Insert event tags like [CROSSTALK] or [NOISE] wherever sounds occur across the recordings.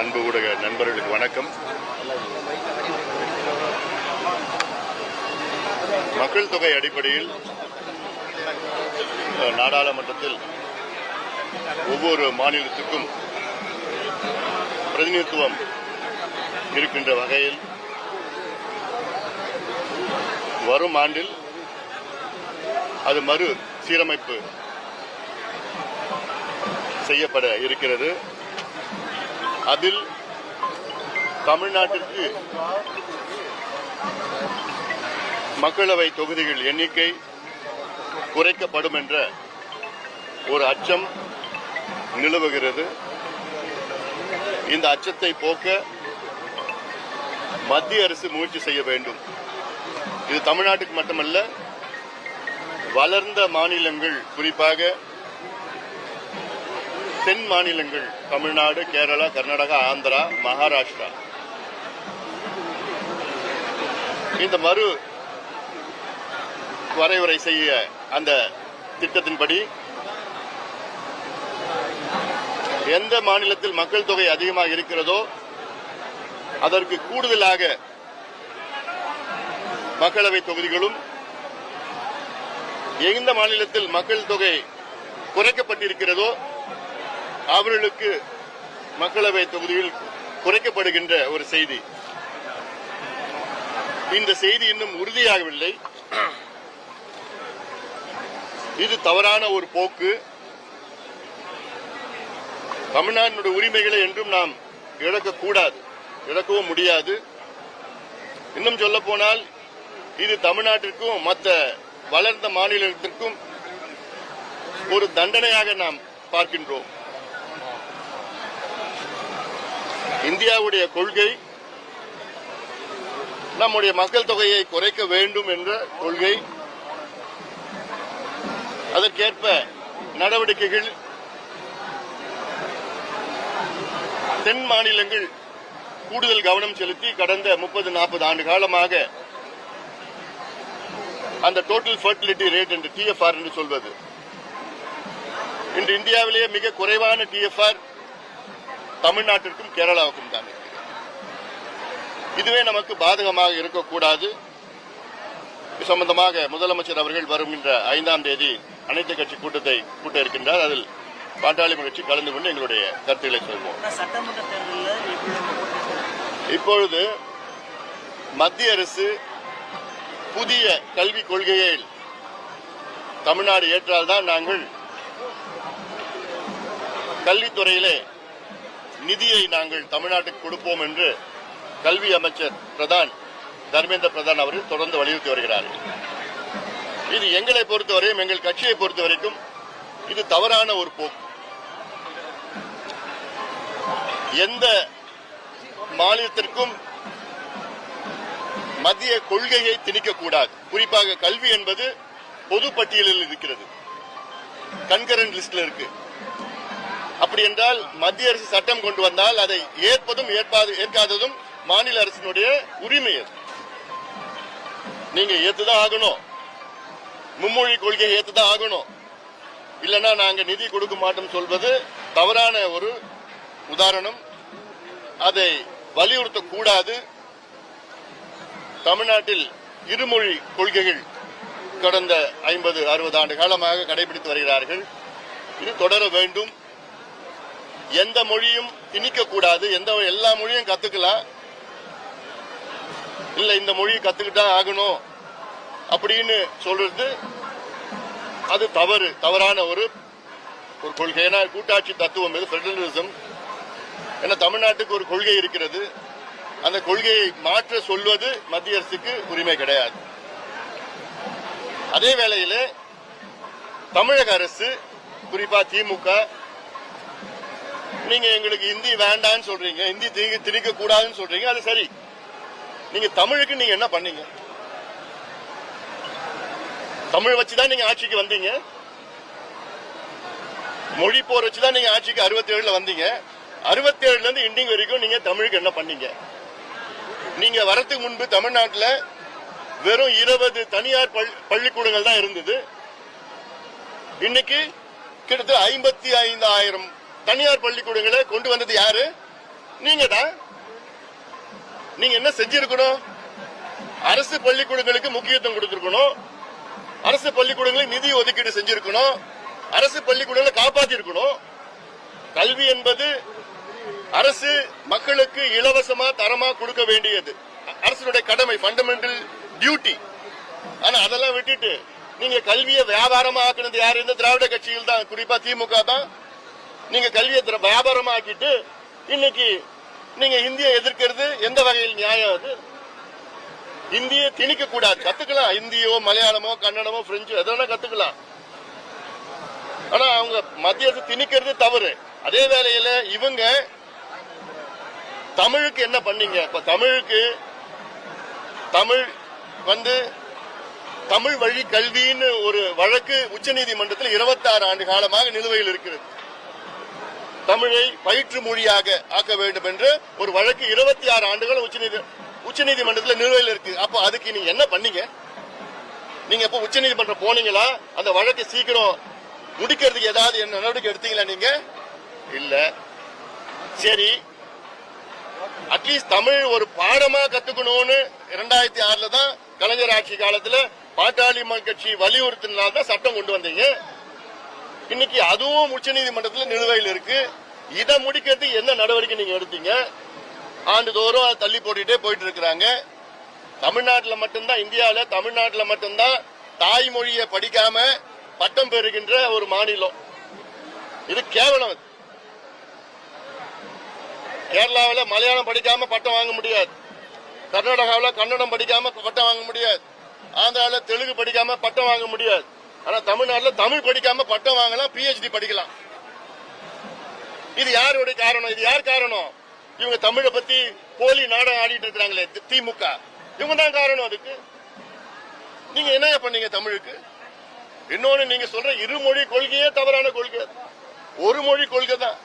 அன்பு ஊடக நண்பர்களுக்கு வணக்கம். மக்கள் தொகை அடிப்படையில் நாடாளுமன்றத்தில் ஒவ்வொரு மாநிலத்துக்கும் பிரதிநிதித்துவம் இருக்கின்ற வகையில் வரும் ஆண்டில் அது மறு சீரமைப்பு செய்யப்பட இருக்கிறது. அதில் தமிழ்நாட்டிற்கு மக்களவை தொகுதிகள் எண்ணிக்கை குறைக்கப்படும் என்ற ஒரு அச்சம் நிலவுகிறது. இந்த அச்சத்தை போக்க மத்திய அரசு முயற்சி செய்ய வேண்டும். இது தமிழ்நாட்டுக்கு மட்டுமல்ல வளர்ந்த மாநிலங்கள் குறிப்பாக தென் மாநிலங்கள் தமிழ்நாடு கேரளா கர்நாடகா ஆந்திரா மகாராஷ்டிரா. இந்த மறு வரைவுரை செய்ய அந்த திட்டத்தின்படி எந்த மாநிலத்தில் மக்கள் தொகை அதிகமாக இருக்கிறதோ அதற்கு கூடுதலாக மக்களவை தொகுதிகளும் எந்த மாநிலத்தில் மக்கள் தொகை குறைக்கப்பட்டிருக்கிறதோ அவர்களுக்கு மக்களவை தொகுதியில் குறைக்கப்படுகின்ற ஒரு செய்தி. இந்த செய்தி இன்னும் உறுதியாகவில்லை. இது தவறான ஒரு போக்கு. தமிழ்நாட்டினுடைய உரிமைகளை என்றும் நாம் இழக்கக்கூடாது. இழக்கவும் முடியாது. இன்னும் சொல்ல போனால் இது தமிழ்நாட்டிற்கும் மற்ற வளர்ந்த மாநிலத்திற்கும் ஒரு தண்டனையாக நாம் பார்க்கின்றோம். இந்தியாவுடைய கொள்கை நம்முடைய மக்கள் தொகையை குறைக்க வேண்டும் என்ற கொள்கை. அதற்கேற்ப நடவடிக்கைகள் தென் மாநிலங்கள் கூடுதல் கவனம் செலுத்தி கடந்த முப்பது நாற்பது ஆண்டு காலமாக அந்த டோட்டல் ஃபர்டிலிட்டி ரேட் என்று டிஎஃப்ஆர் என்று சொல்வது. இன்று இந்தியாவிலேயே மிக குறைவான டிஎஃப்ஆர் தமிழ்நாட்டிற்கும் கேரளாவுக்கும் தான். இதுவே நமக்கு பாதகமாக இருக்கக்கூடாது. சம்பந்தமாக முதலமைச்சர் அவர்கள் வருகின்ற ஐந்தாம் தேதி அனைத்து கட்சி கூட்டத்தை கூட்ட இருக்கின்றார் அதில் பாட்டாளி கட்சி கலந்து கொண்டு எங்களுடைய கருத்துக்களை சொல்வோம். இப்பொழுது மத்திய அரசு புதிய கல்விக் கொள்கையை தமிழ்நாடு ஏற்றால்தான் நாங்கள் கல்வித்துறையிலே நிதியை நாங்கள் தமிழ்நாட்டுக்கு கொடுப்போம் என்று கல்வி அமைச்சர் பிரதான் தர்மேந்திர பிரதான் அவர்கள் தொடர்ந்து வலியுறுத்தி வருகிறார்கள். இது எங்களை பொறுத்தவரையும் எங்கள் கட்சியை பொறுத்தவரைக்கும் இது தவறான ஒரு போக்கு. எந்த மாநிலத்திற்கும் மத்திய கொள்கையை திணிக்கக்கூடாது. குறிப்பாக கல்வி என்பது பொது பட்டியலில் இருக்கிறது. கண்கரண்ட் லிஸ்ட்ல இருக்கு. அப்படி என்றால் மத்திய அரசு சட்டம் கொண்டு வந்தால் அதை ஏற்பதும் ஏற்பாது ஏற்காததும் மாநில அரசினுடைய உரிமை அது. நீங்க ஏத்துதான் ஆகணும். மும்மொழி கொள்கையை ஏத்துதான் ஆகணும். இல்லைன்னா நாங்க நிதி கொடுக்க மாட்டோம் சொல்வது தவறான ஒரு உதாரணம். அதை வலியுறுத்தக்கூடாது. தமிழ்நாட்டில் இருமொழி கொள்கைகள் கடந்த ஐம்பது அறுபது ஆண்டு காலமாக கடைபிடித்து வருகிறார்கள். இது தொடர வேண்டும். எந்த மொழியும் திணிக்கக்கூடாது எந்த எல்லா மொழியும் கத்துக்கலாம். இல்ல இந்த மொழி கத்துக்கிட்டா ஆகணும் அப்படின்னு சொல்றது அது தவறு. தவறான ஒரு ஒரு கொள்கை. ஏன்னா கூட்டாட்சி தத்துவம் இது பெடரலிசம் ஏன்னா தமிழ்நாட்டுக்கு ஒரு கொள்கை இருக்கிறது. அந்த கொள்கையை மாற்ற சொல்வது மத்திய அரசுக்கு உரிமை கிடையாது. அதே வேளையில தமிழக அரசு குறிப்பா திமுக நீங்க எங்களுக்கு ஹிந்தி வேண்டாம்னு சொல்றீங்க ஹிந்தி திணிக்க திணிக்க கூடாதுன்னு சொல்றீங்க அது சரி. நீங்க தமிழுக்கு நீங்க என்ன பண்ணீங்க? தமிழ் வச்சுதான் நீங்க ஆட்சிக்கு வந்தீங்க. மொழி போர் வச்சுதான் நீங்க ஆட்சிக்கு அறுபத்தி ஏழுல வந்தீங்க. அறுபத்தி ஏழுல இருந்து இண்டிங் வரைக்கும் நீங்க தமிழுக்கு என்ன பண்ணீங்க? நீங்க வரத்துக்கு முன்பு தமிழ்நாட்டுல வெறும் இருபது தனியார் பள்ளிக்கூடங்கள் தான் இருந்தது. இன்னைக்கு கிட்டத்தட்ட ஐம்பத்தி ஐந்தாயிரம் தனியார் பள்ளிக்கூடங்களை கொண்டு வந்தது யாரு? நீங்க தான் நீங்க என்ன செஞ்சிருக்கணும்? அரசு பள்ளிக்கூடங்களுக்கு முக்கியத்துவம் கொடுத்திருக்கணும். அரசு பள்ளிக்கூடங்களுக்கு நிதி ஒதுக்கீடு செஞ்சிருக்கணும். அரசு பள்ளிக்கூடங்களை காப்பாத்தி இருக்கணும் கல்வி என்பது அரசு மக்களுக்கு இலவசமா தரமா கொடுக்க வேண்டியது. அரசுடைய கடமை ஃபண்டமெண்டல் டியூட்டி ஆனா அதெல்லாம் விட்டுட்டு நீங்க கல்வியை வியாபாரமா ஆக்குனது யாரு? இந்த திராவிட கட்சியில் தான் குறிப்பா திமுக தான் நீங்க கல்வியை வியாபாரமாக்கிட்டு வியாபாரமா ஆக்கிட்டு இன்னைக்கு நீங்க இந்திய எதிர்க்கிறது எந்த வகையில் நியாயம் அது? இந்திய திணிக்க கூடாது. கத்துக்கலாம். இந்தியோ மலையாளமோ கன்னடமோ பிரெஞ்சு எதனா கத்துக்கலாம். ஆனா அவங்க மத்திய அரசு திணிக்கிறது தவறு. அதே வேளையில இவங்க தமிழுக்கு என்ன பண்ணீங்க? இப்ப தமிழுக்கு தமிழ் வந்து தமிழ் வழி கல்வின்னு ஒரு வழக்கு உச்சநீதிமன்றத்தில் 26 ஆண்டு காலமாக நிலுவையில் இருக்கிறது. தமிழை பயிற்று மொழியாக ஆக்க வேண்டும் என்று ஒரு வழக்கு 26 ஆறு ஆண்டுகள் உச்சநீதி உச்சநீதிமன்றத்தில் நிலுவையில் இருக்கு. அப்போ அதுக்கு நீங்க என்ன பண்ணீங்க? நீங்க இப்ப உச்சநீதிமன்றம் போனீங்களா? அந்த வழக்கை சீக்கிரம் முடிக்கிறதுக்கு ஏதாவது என்ன நடவடிக்கை எடுத்தீங்களா நீங்க? இல்ல. சரி. அட்லீஸ்ட் தமிழ் ஒரு பாடமா கத்துக்கணும்னு இரண்டாயிரத்தி ஆறுல தான் கலைஞர் ஆட்சி காலத்துல பாட்டாளி மக்கள் கட்சி வலியுறுத்தினால்தான் சட்டம் கொண்டு வந்தீங்க. இன்னைக்கு அதுவும் உச்சநீதிமன்றத்தில் நிலுவையில் இருக்கு. இதை முடிக்கிறது என்ன நடவடிக்கை நீங்க எடுத்தீங்க? ஆண்டுதோறும் அதை தள்ளி போட்டுட்டே போயிட்டு இருக்கிறாங்க. தமிழ்நாட்டில் மட்டும்தான் இந்தியாவில் தமிழ்நாட்டில் மட்டும்தான் தாய்மொழியை படிக்காம பட்டம் பெறுகின்ற ஒரு மாநிலம். இது கேவலம் கேரளாவில் மலையாளம் படிக்காம பட்டம் வாங்க முடியாது. கர்நாடகாவில் கன்னடம் படிக்காம பட்டம் வாங்க முடியாது. ஆந்திராவில் தெலுங்கு படிக்காம பட்டம் வாங்க முடியாது. ஆனா தமிழ்நாட்டில் தமிழ் படிக்காம பட்டம் வாங்கலாம் பிஹெச்டி படிக்கலாம். இது யாருடைய காரணம்? இது யார் காரணம்? இவங்க தமிழை பத்தி போலி நாடகம் ஆடிட்டு இருக்கிறாங்களே திமுக. இவங்க தான் காரணம் அதுக்கு. நீங்க என்ன பண்ணீங்க தமிழுக்கு? இன்னொன்னு நீங்க சொல்ற இருமொழி கொள்கையே தவறான கொள்கை. ஒரு மொழி கொள்கை தான்.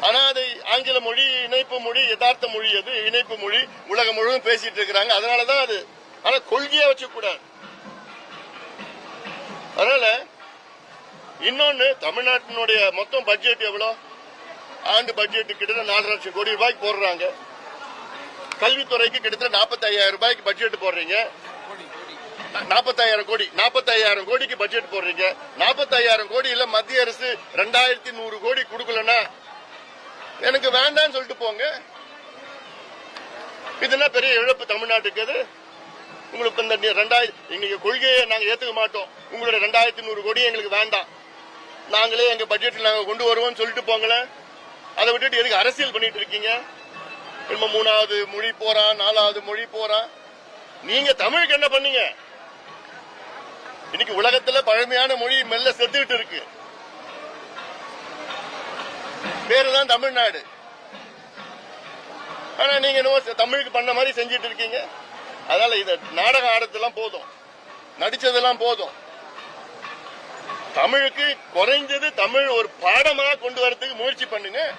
ஆனா அதை ஆங்கில மொழி இணைப்பு மொழி யதார்த்த மொழி அது இணைப்பு மொழி உலகம் முழுவதும் பேசிட்டு இருக்கிறாங்க. அதனாலதான் அது. ஆனா கொள்கையா வச்சுக்கூடாது. அதனால இன்னொன்னு தமிழ்நாட்டினுடைய மொத்தம் பட்ஜெட் எவ்வளவு ஆண்டு பட்ஜெட் கிட்டத்தட்ட நாலு லட்சம் கோடி ரூபாய்க்கு போடுறாங்க. கல்வித்துறைக்கு கிட்டத்தட்ட நாற்பத்தி ரூபாய்க்கு பட்ஜெட் போடுறீங்க. நாற்பத்தாயிரம் கோடி நாற்பத்தாயிரம் கோடிக்கு பட்ஜெட் போடுறீங்க. நாற்பத்தாயிரம் கோடியில மத்திய அரசு ரெண்டாயிரத்தி நூறு கோடி கொடுக்கலன்னா எனக்கு வேண்டாம்னு சொல்லிட்டு போங்க. இதுனா பெரிய இழப்பு தமிழ்நாட்டுக்கு அது உங்களுக்கு இந்த நி- ரெண்டாயிரம் எங்க கொள்கையை நாங்கள் ஏற்றுக்க மாட்டோம். உங்களுடைய ரெண்டாயிரத்தி நூறு கோடி எங்களுக்கு வேண்டாம். நாங்களே எங்கள் பட்ஜெட்டில் நாங்கள் கொண்டு வருவோம்னு சொல்லிட்டு போங்களேன். அதை விட்டுட்டு எதுக்கு அரசியல் பண்ணிட்டு இருக்கீங்க? நம்ம மூணாவது மொழி போறான் நாலாவது மொழி போறான் நீங்க தமிழுக்கு என்ன பண்ணீங்க? இன்னைக்கு உலகத்துல பழமையான மொழி மெல்ல செத்துக்கிட்டு இருக்கு. பேருதான் தமிழ்நாடு. ஆனா நீங்க என்னவோ தமிழுக்கு பண்ண மாதிரி செஞ்சிட்டு இருக்கீங்க. அதனால இதை நாடகம் ஆடத்தெல்லாம் போதும். நடிச்சதெல்லாம் போதும். தமிழுக்கு குறைஞ்சது தமிழ் ஒரு பாடமா கொண்டு வரதுக்கு முயற்சி பண்ணுங்க.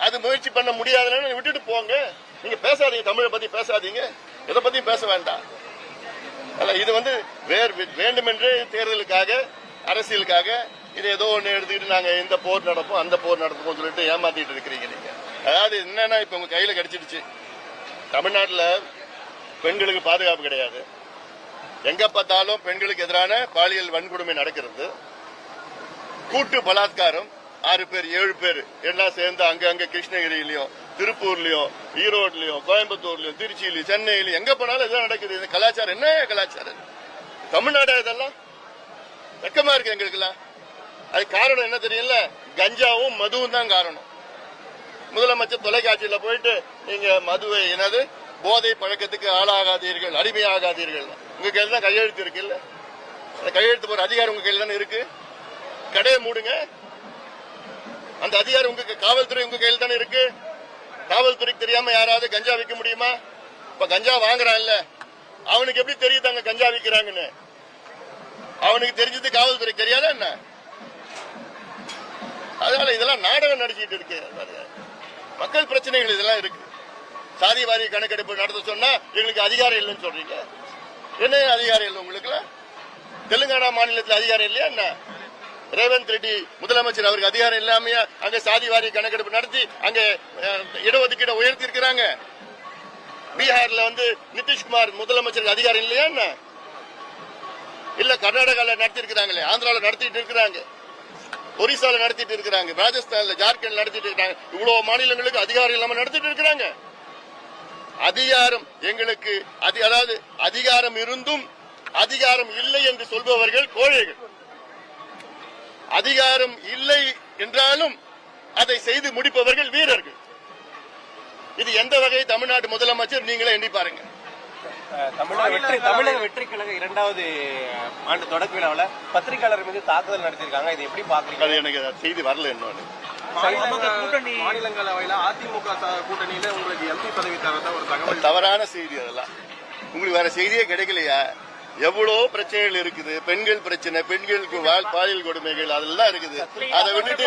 அது முயற்சி பண்ண முடியாதுன்னு விட்டுட்டு போங்க. நீங்க பேசாதீங்க தமிழை பத்தி பேசாதீங்க. எதை பத்தியும் பேச வேண்டாம். அல்ல இது வந்து வேர் வேண்டுமென்றே தேர்தலுக்காக அரசியலுக்காக இது ஏதோ ஒன்று எடுத்துக்கிட்டு நாங்க இந்த போர் நடப்போம் அந்த போர் நடப்போம் சொல்லிட்டு ஏமாத்திட்டு இருக்கிறீங்க நீங்க. அதாவது என்னன்னா இப்ப உங்க கையில கிடைச்சிடுச்சு. தமிழ்நாட்டுல பெண்களுக்கு பாதுகாப்பு கிடையாது. எங்க பார்த்தாலும் பெண்களுக்கு எதிரான பாலியல் வன்கொடுமை நடக்கிறது. கூட்டு பலாத்காரம் ஆறு பேர் ஏழு பேர் எல்லாம் சேர்ந்து அங்க அங்க கிருஷ்ணகிரியிலயும் திருப்பூர்லயும் ஈரோட்லயும் கோயம்புத்தூர்லயும் திருச்சியிலயும் சென்னையிலயும் எங்க போனாலும் இதெல்லாம் நடக்குது. இந்த கலாச்சாரம். என்ன கலாச்சாரம்? தமிழ்நாடு தமிழ்நாடா இதெல்லாம்? வெக்கமா இருக்கு எங்களுக்கெல்லாம். அது காரணம் என்ன தெரியல கஞ்சாவும் மதுவும் தான் காரணம். முதலமைச்சர் தொலைக்காட்சியில போயிட்டு நீங்க மதுவை என்னது? போதை பழக்கத்துக்கு ஆளாகாதீர்கள் அடிமையாகாதீர்கள். உங்க கையில தான் கையெழுத்து இருக்குல்ல அந்த கையெழுத்து போற அதிகாரம் உங்க கையில தானே இருக்கு? கடையை மூடுங்க. அந்த அதிகாரம் உங்க காவல்துறை உங்க கையில் தானே இருக்கு? காவல்துறைக்கு தெரியாம யாராவது கஞ்சா விற்க முடியுமா? இப்ப கஞ்சா வாங்குறான்ல. அவனுக்கு எப்படி தெரியுது அங்க கஞ்சா விற்கிறாங்கன்னு அவனுக்கு தெரிஞ்சது காவல்துறை தெரியாத என்ன? அதனால இதெல்லாம் நாடகம் நடிச்சிட்டு இருக்கு மக்கள் பிரச்சனைகள் இதெல்லாம் இருக்கு. சாதி வாரி கணக்கெடுப்பு நடத்த சொன்னா எங்களுக்கு அதிகாரம் இல்லைன்னு சொல்றீங்க. என்ன அதிகாரம் இல்லை உங்களுக்கு தெலுங்கானா மாநிலத்தில் அதிகாரம் இல்லையா என்ன? ரேவந்த் ரெட்டி முதலமைச்சர் அவருக்கு அதிகாரம் இல்லாமையா அங்க சாதி வாரி கணக்கெடுப்பு நடத்தி அங்க இடஒதுக்கீடு உயர்த்தி இருக்கிறாங்க பீகார்ல வந்து நிதிஷ்குமார் முதலமைச்சருக்கு அதிகாரம் இல்லையா என்ன? இல்ல கர்நாடகால நடத்தி இருக்கிறாங்களே ஆந்திரால நடத்திட்டு இருக்கிறாங்க. ஒரிசால நடத்திட்டு இருக்கிறாங்க ராஜஸ்தான்ல ஜார்க்கண்ட் நடத்திட்டு இருக்காங்க இவ்வளவு மாநிலங்களுக்கு அதிகாரம் இல்லாம நடத்திட்டு இருக்கிறாங்க. அதிகாரம் எங்களுக்கு அதி- அதாவது அதிகாரம் இருந்தும் அதிகாரம் இல்லை என்று சொல்பவர்கள் கோழைகள். அதிகாரம் இல்லை என்றாலும் அதை செய்து முடிப்பவர்கள் வீரர்கள். இது எந்த வகை தமிழ்நாடு முதலமைச்சர் நீங்களே எண்ணி பாருங்க. தமிழக வெற்றி தமிழக வெற்றி கழக இரண்டாவது ஆண்டு தொடக்க விழாவில் பத்திரிகையாளர் மீது தாக்குதல் நடத்தியிருக்காங்க. இதை எப்படி பாக்குறீங்க? அது எனக்கு செய்தி வரல மாநிலங்கள- கூட்டணி மாநிலங்களவையில அதிமுக கூட்டணியில உங்களுக்கு எம்பி பதவி தரதா ஒரு தகவல். தவறான செய்தி அதெல்லாம். உங்களுக்கு வேற செய்தியே கிடைக்கலையா? எவ்வளவு பிரச்சனைகள் இருக்குது? பெண்கள் பிரச்சனை பெண்களுக்கு வாழ் பாலியல் கொடுமைகள் அதெல்லாம் இருக்குது. அதை விட்டுட்டு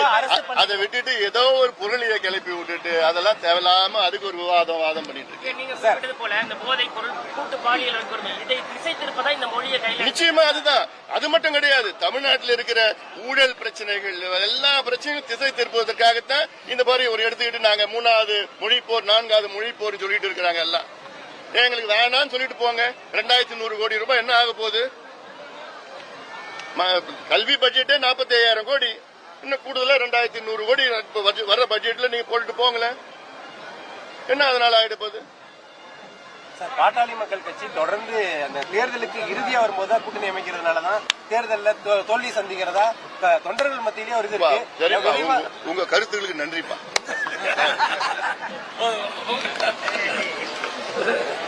அதை விட்டுட்டு ஏதோ ஒரு பொருளியை கிளப்பி விட்டுட்டு அதெல்லாம் தேவையில்லாம அதுக்கு ஒரு விவாதம் வாதம் பண்ணிட்டு இருக்கு நீங்க குறிப்பிட்டது போல இந்த போதை பொருள் கூட்டு பாலியல் வன்கொடுமை இதை திசை திருப்பதா இந்த மொழியை கையில நிச்சயமா அதுதான். அது மட்டும் கிடையாது. தமிழ்நாட்டில் இருக்கிற ஊழல் பிரச்சனைகள் எல்லா பிரச்சனையும் திசை திருப்புவதற்காகத்தான் இந்த மாதிரி ஒரு எடுத்துக்கிட்டு நாங்க மூணாவது மொழிப்போர் நான்காவது மொழிப்போர் சொல்லிட்டு இருக்கிறாங்க எல்லாம். எங்களுக்கு வேணாம்னு சொல்லிட்டு போங்க. ரெண்டாயிரத்தி நூறு கோடி ரூபாய் என்ன ஆக போகுது? ம- கல்வி பட்ஜெட்டே நாற்பத்தி ஐயாயிரம் கோடி. இன்னும் கூடுதலா ரெண்டாயிரத்தி நூறு கோடி வர்ற- பட்ஜெட்ல நீங்க போட்டுட்டு போங்களேன். என்ன அதனால ஆயிட போகுது? பாட்டாளி மக்கள் கட்சி தொடர்ந்து அந்த தேர்தலுக்கு இறுதியா வரும்போது தான் கூட்டணி அமைக்கிறதுனாலதான் தேர்தல்ல தோ- தோல்வி சந்திக்கிறதா தொண்டர்கள் மத்தியிலேயே ஒரு இது இருக்கு. உங்க- உங்க கருத்துக்களுக்கு நன்றிப்பா. [LAUGHS] [LAUGHS]